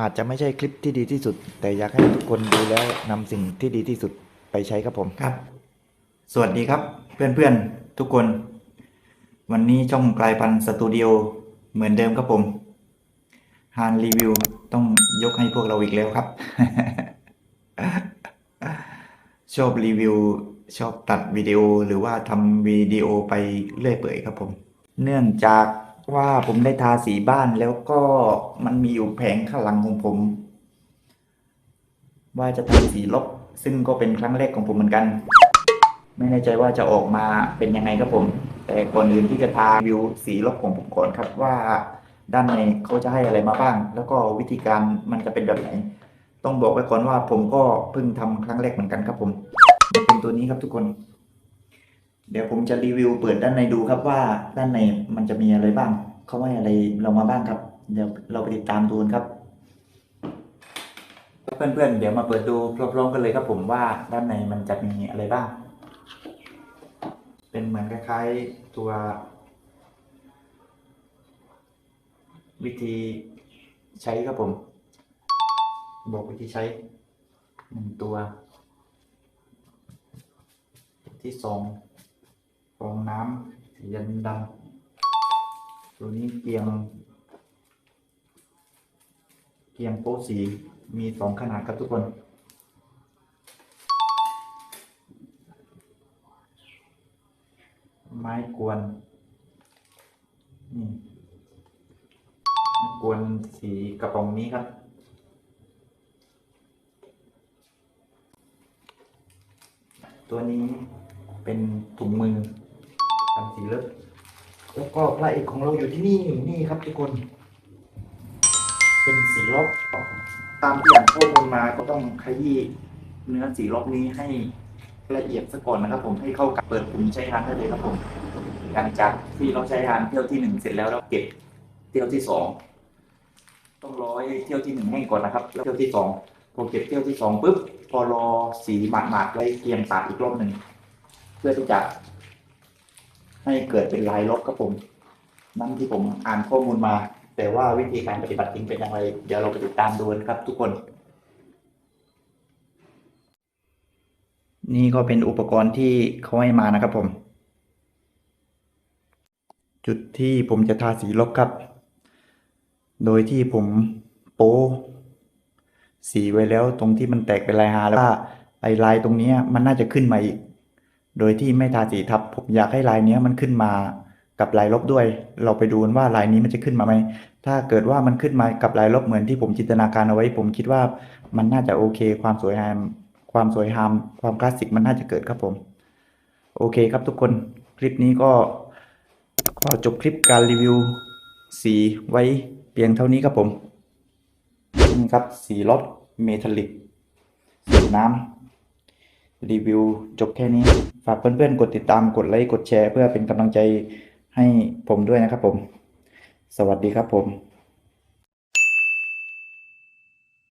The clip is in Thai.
อาจจะไม่ใช่คลิปที่ดีที่สุด แต่อยากให้ทุกคนดูแล้วนำสิ่งที่ดีที่สุดไปใช้ครับผมครับ สวัสดีครับเพื่อนๆทุกคน วันนี้ช่องกลายพันธุ์สตูดิโอเหมือนเดิมครับผมฮานรีวิวต้องยกให้พวกเราอีกแล้วครับ ชอบรีวิวชอบตัดวิดีโอหรือว่าทำวิดีโอไปเรื่อยเปื่อยครับผม เนื่องจาก ว่าผมได้ทาสีบ้านแล้วก็มันมีอยู่แผงข้างหลังของผม ว่าจะทำสีลบซึ่งก็เป็นครั้งแรกของผมเหมือนกัน ไม่แน่ใจว่าจะออกมาเป็นยังไงครับผม แต่ก่อนอื่นที่จะทาวิวสีลบของผมก่อนครับว่าด้านในเขาจะให้อะไรมาบ้าง แล้วก็วิธีการมันจะเป็นแบบไหน ต้องบอกไว้ก่อนว่าผมก็เพิ่งทำครั้งแรกเหมือนกันครับผม เป็นตัวนี้ครับทุกคน เดี๋ยวผมจะรีวิวเปิดด้านในดูครับว่าด้านในมันจะมีอะไรบ้าง เขาให้อะไรเรามาบ้างครับ เดี๋ยวเราไปติดตามดูนครับ เพื่อนๆเดี๋ยวมาเปิดดูพร้อมๆกันเลยครับผมว่าด้านในมันจะมีอะไรบ้าง เป็นเหมือนคล้ายๆตัว วิธีใช้ครับผม บอกวิธีใช้หนึ่งตัว ที่สอง องน้ำสีดำตัวนี้เกียง เกียงโป๊สีมีสองขนาดครับทุกคน ไม้กวนนี่ไม้กวนสีกระป๋องนี้ครับตัวนี้เป็นถุงมือ กันสีเลือดแล้วก็พระเอกของเราอยู่ที่นี่นี่ครับทุกคน เป็นสีลบตามที่อ่านข้อมูลมาก็ต้องขยี้เนื้อสีลบนี้ให้ละเอียดซะก่อนนะครับ ผมให้เข้ากับเปิดปุ่มใช้งานได้เลยครับผมหลังจากที่เราใช้งานเที่ยวที่หนึ่งเสร็จแล้วเราเก็บเที่ยวที่สองต้องรอให้เที่ยวที่หนึ่งแห้งก่อนนะครับ แล้วเที่ยวที่สองพอเก็บเที่ยวที่สองปุ๊บพอรอสีหมาดๆไว้เตรียมตัดอีกรอบหนึ่งเพื่อที่จะ ให้เกิดเป็นลายลบครับผม นั่นที่ผมอ่านข้อมูลมา แต่ว่าวิธีการปฏิบัติจริงเป็นอย่างไร เดี๋ยวเราไปติดตามดูกันครับ ทุกคน นี่ก็เป็นอุปกรณ์ที่เขาให้มานะครับผม จุดที่ผมจะทาสีลบครับ โดยที่ผมโป้สีไว้แล้วตรงที่มันแตกเป็นลายฮาแล้วว่าไอ้ลายตรงนี้มันน่าจะขึ้นมาอีก โดยที่ไม่ทาสีทับ ผมอยากให้ลายนี้มันขึ้นมากับลายลบด้วย เราไปดูกันว่าลายนี้มันจะขึ้นมาไหม ถ้าเกิดว่ามันขึ้นมากับลายลบเหมือนที่ผมจินตนาการเอาไว้ ผมคิดว่ามันน่าจะโอเค ความสวยงาม ความสวยงาม ความคลาสสิกมันน่าจะเกิดครับผม โอเคครับทุกคน คลิปนี้ก็ขอจบคลิปการรีวิวสีไว้เพียงเท่านี้ครับผม นี่ครับสีรถเมทัลลิกสีน้ำ รีวิวจบแค่นี้ ฝากเพื่อนๆ กดติดตามกดไลค์กดแชร์ เพื่อเป็นกำลังใจให้ผมด้วยนะครับผม สวัสดีครับผม